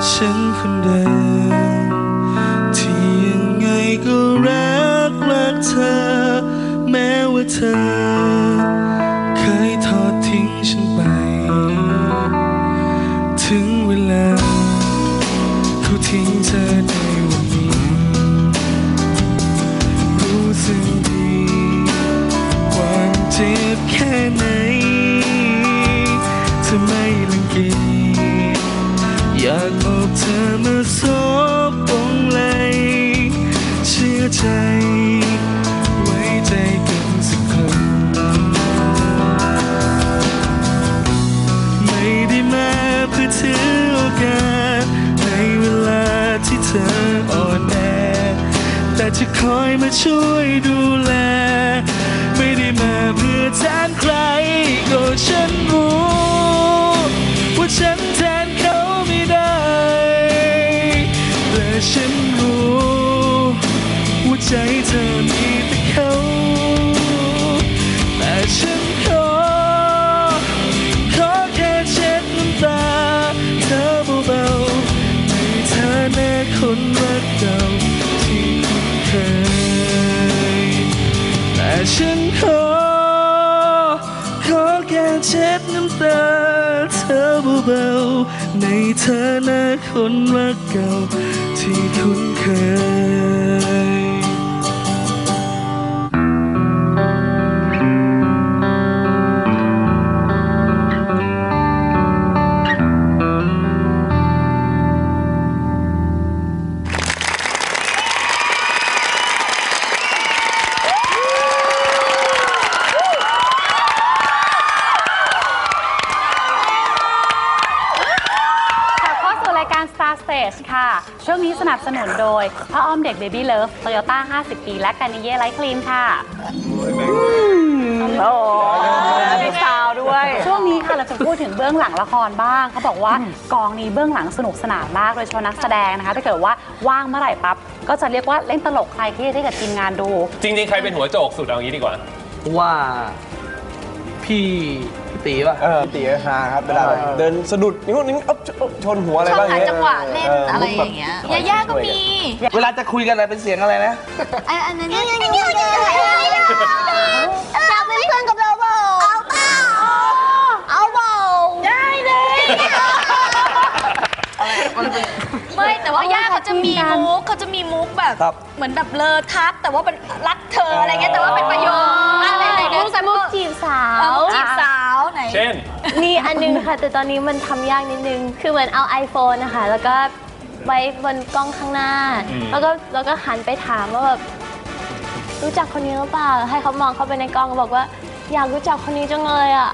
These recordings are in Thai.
乾坤的ากอบเธอมาซบตรงไหลเชื่อใจ ไว้ใจกันสักครั้งไม่ได้มาเพื่อถือโอกาสในเวลาที่เธออ่อนแอแต่จะคอยมาช่วยดูแล ไม่ได้มาเพื่อแทนใครก็ฉันรู้ ว่าฉันแทน ใจเธอมีแต่เขาแต่ฉันขอขอแค่เช็ดน้ำตาเธอเบาๆในฐานะคนรักเก่าที่คุ้นเคยแต่ฉันขอขอแค่เช็ดน้ำตาเธอเบาๆในฐานะคนรักเก่าที่คุ้นเคย การ Star Stage ค่ะ ช่วงนี้สนับสนุนโดยพระอ้อมเด็ก Baby Love Toyota 50 ปี และการนิเย่ไลท์คลีนค่ะ โอ้มีซาวด้วย ช่วงนี้ค่ะเราจะพูดถึงเบื้องหลังละครบ้างเขาบอกว่ากองนี้เบื้องหลังสนุกสนานมากโดยเฉพาะนักแสดงนะคะถ้าเกิดว่าว่างเมื่อไหร่ปั๊บก็จะเรียกว่าเล่นตลกคลายเครียดให้กับทีมงานดู จริงๆ ใครเป็นหัวโจกสุดเอางี้ดีกว่า ว่าพี่ พี่ตีป่ะ เออตีฮาครับเวลาแบบเดินสะดุดนิ้วนิ้วอ๊บชนหัวอะไรชอบบ้างหาเงี้ยจังหวะเล่นอะไรอย่างเงี้ยยาย่าก็มีเวลาจะคุยกันอะไรเป็นเสียงอะไรนะ ไอ้อันนั้นเนี่ยเนี่ยเนี่ยอยากเป็นเพื่อนกับเราเปล่าเอาเปล่าเอาเปล่าได้เลย ไม่แต่ว่าย่าเขาจะมีมุกเขาจะมีมุกแบบ ครับ เหมือนแบบเลอทักแต่ว่าเป็นรักเธออะไรเงี้ยแต่ว่าเป็นประโยคอะไรอะไรเงี้ยมุกจีบสาเออวมุกจีบสาวไหน เช่น มีอันนึงค่ะ แต่ตอนนี้มันทำยากนิดนึง คือเหมือนเอา iPhone นะคะ แล้วก็ไว้บนกล้องข้างหน้า อืม แล้วก็แล้วก็หันไปถามว่าแบบรู้จักคนนี้หรือเปล่า ให้เขามองเข้าไปในกล้องบอกว่า อยากรู้จักคนนี้จังเลยอะ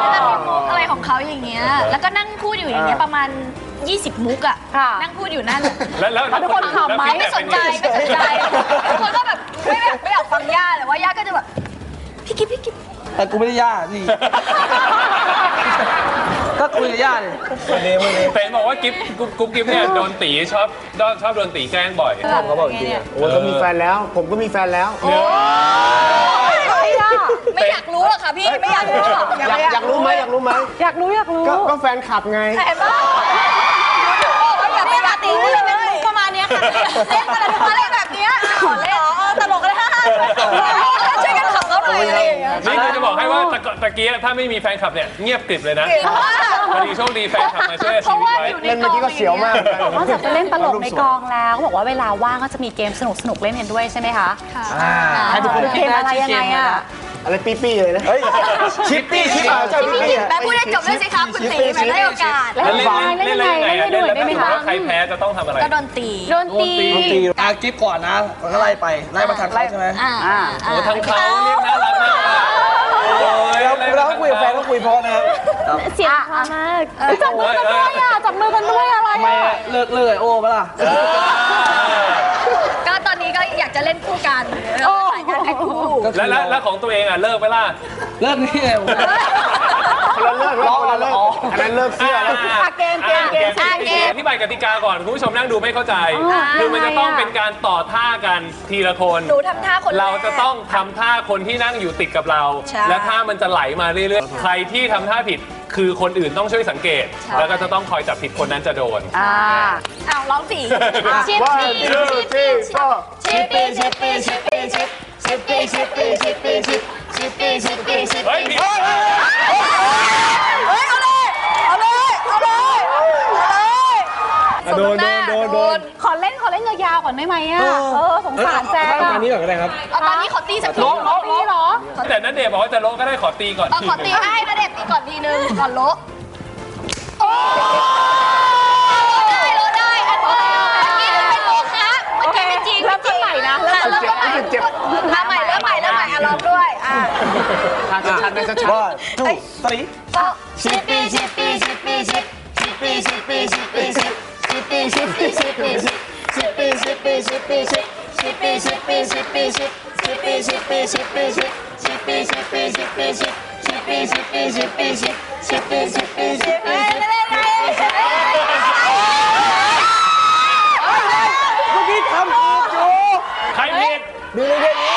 แล้วจะมีมุกอะไรของเขาอย่างเงี้ย แล้วก็นั่งพูดอยู่อย่างเงี้ยประมาณ 20 มุกอะค่ะ นั่งพูดอยู่นั่น แล้วแล้วแล้วทุกคนขำไหม แล้วไม่สนใจ feedback ไม่สนใจเป็ไงทุกคนก็แบบไม่อยากไม่อยากฟังย่าแต่ว่าย่าก็จะแบบพี่กิ๊บพี่กิ๊บ แต่กูไม่ได้ย่าพี่ ก็คุยกับย่าเลยวันนี้วันนี้แต่เห็นบอกว่ากิ๊บกุ๊บกุ๊บกิ๊บเนี่ยโดนตีชอบชอบโดนตีแกล้งบ่อย เขาบอกจริงๆอะโอ้ยเขามีแฟนแล้ว ผมก็มีแฟนแล้วไม่อยากรู้หรอกค่ะพี่ไม่อยากรู้หรอกอยากอยากรู้ไหมอยากรู้ไหมอยากรู้อยากรู้ก็ก็แฟนคลับไงเห็นปะก็อย่าไปอยากรู้เลยเป็นมุกประมาณเนี้ยค่ะเล่นอะไรอะไรแบบเนี้ยขอเล่นตลกอะไรฮ่าๆช่วยกันขับเขาหน่อยอะไรอย่างเงี้ย นี่คือจะบอกให้ว่าตะกตะกี้ถ้าไม่มีแฟนคลับเนี่ยเงียบกริบเลยนะพอดีโชคดีแฟนคลับมาช่วยเพชีราะวิตว่าไว้อยู่ในเล่นกเมื่อองกี้ก็เสียวมากนอกจากจะเล่นตลกในกองแล้วเขาบอกว่าเวลาว่างก็จะมีเกมสนุกสนุกๆเล่นกันด้วยใช่ไหมคะอ่าให้ทุกคนเกมอะไรยังไงอะ อะไรปี้ปี้เลยนะเฮ้ยชิปปี้ชิปอะเจ้าชิปปี้อะแม่พูดให้จบด้วยสิคะคุณตีแม่ได้โอกาสเล่นยังไงเล่นยังไงเล่นให้ดูหน่อยได้ไหมคะใครแพ้จะต้องทำอะไร ก็โดนตีโดนตีดนตรีอากิฟก่อนนะแล้วก็ไล่ไปไล่มาทางเขาใช่ไหมอ่าอ่าโอ้ทางเขาเรียกน่ารักมากอะโอ้ย เราเรา คุยกับแฟนก็คุยเพราะนะครับเสียงเพราะมากจับมือกันด้วยอะจับมือกันด้วยอะไรทำไมอะเลิกเลิกไอโอปะล่ะก็ตอนนี้ก็อยากจะเล่นคู่กันโอ้ยกันแพ็คคู่แล้วแล้วแล้วของตัวเองอะเลิกไปล่ะ เลิกนี่ไงผม คนละเลิกแล้วคนละเลิกอันนั้นเลิกเสื้อแล้ว อะเกมเกมเกมอะเกมอธิบายกติกาก่อนคุณผู้ชมนั่งดูไม่เข้าใจคือมันจะต้องเป็นการต่อท่ากันทีละคน หนูทำท่าคนแก เราจะต้องทำท่าคนที่นั่งอยู่ติดกับเรา ใช่ และท่ามันจะไหลมาเรื่อยๆ ใครที่ทำท่าผิดคือคนอื่นต้องช่วยสังเกต แล้วก็จะต้องคอยจับผิดคนนั้นจะโดน อ่าอ้าวร้องสี่ชิปว่าปี้ชื่อที่ก็ชิปปี้ชิปปี้ชิปปี้ชิปชิปปี้ชิปปี้ชิปปี้ชิป ได้ไหมอะ เออสงสารแจ๊คเอาอะทางนี้ก่อนก็ได้ครับ เอาตอนนี้ขอตีสักทีร้องร้องนี่เหรอแต่นันเดชน์บอกว่าจะโละก็ได้ขอตีก่อนเอาทีขอหนึตีงให้นะเด็ดตีก่อนทีนึงก่อนโละโอ้ได้โละได้อันนี้อันนี้คือเป็นโละคะเมื่อกี้ไม่จริงเริ่มต้นใหม่นะเริ่มต้นใหม่เริ่มใหม่เริ่มใหม่เริ่มใหม่อะลองด้วยอะ ทางชัดๆเลยชัดว่าทูตรี ชิปปี้ชิปปี้ชิปปี้ชิปชิปปี้ชิปปี้ชิปปี้ชิปชิปปี้ชิปปี้ชิปปี้ชิป ชิปปี้ชิปปี้ชิปปี้ชิปชิปปี้ชิปปี้ชิปปี้ชิปชิปปี้ชิปปี้ชิปปี้ชิปชิปปี้ชิปปี้ชิปปี้ชิปชิปปี้ชิปปี้ชิปปี้ชิปชิปปี้ชิปปี้ชิปปี้ชิปเมื่อกี้ทำถูกอยู่ใครผิดดูเลยแค่นี้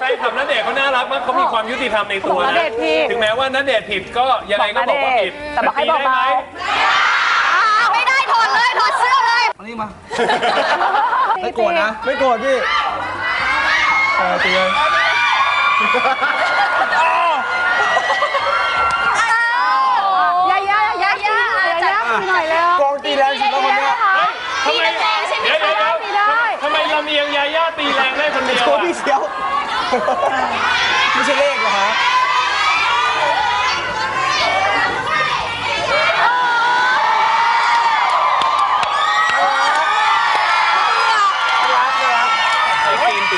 แฟนคลับนันเดชน์เขาน่ารักมากเขามีความยุติธรรมในตัวบอกณนะเดชน์ผิดถึงแม้ว่านันเดชน์ผิดก็ยังไงก็บอกว่าผิดแต่บอกให้เบาๆ มานี่มา ไม่โกรธนะ ไม่โกรธพี่เออตีเลยยายายายายายามีหน่อยแล้วกองตีแรงสุดแล้วคนเนี้ยทำไมเดี๋ยวเดี๋ยวเดี๋ยวไม่ได้ทำไมลำเอียงยาย่าตีแรงได้คนเดียวโชว์อะพี่เสียว ไม่ใช่เลขเหรอฮะ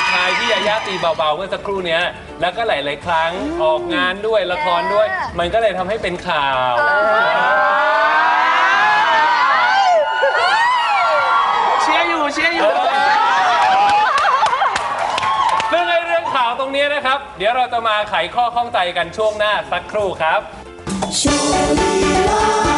ไอ้ซีนปิดท้ายที่ยาย่าตีเบาๆเมื่อสักครู่เนี้ยแล้วก็หลาย ๆ ครั้งออกงานด้วยละครด้วย มันก็เลยทำให้เป็นข่าวเชียร์อยู่เชียร์อยู่ซึ่งไอ้เรื่องข่าวตรงเนี้ยนะครับ เดี๋ยวเราจะมาไขข้อข้องใจกันช่วงหน้าสักครู่ครับโชว์ลีลา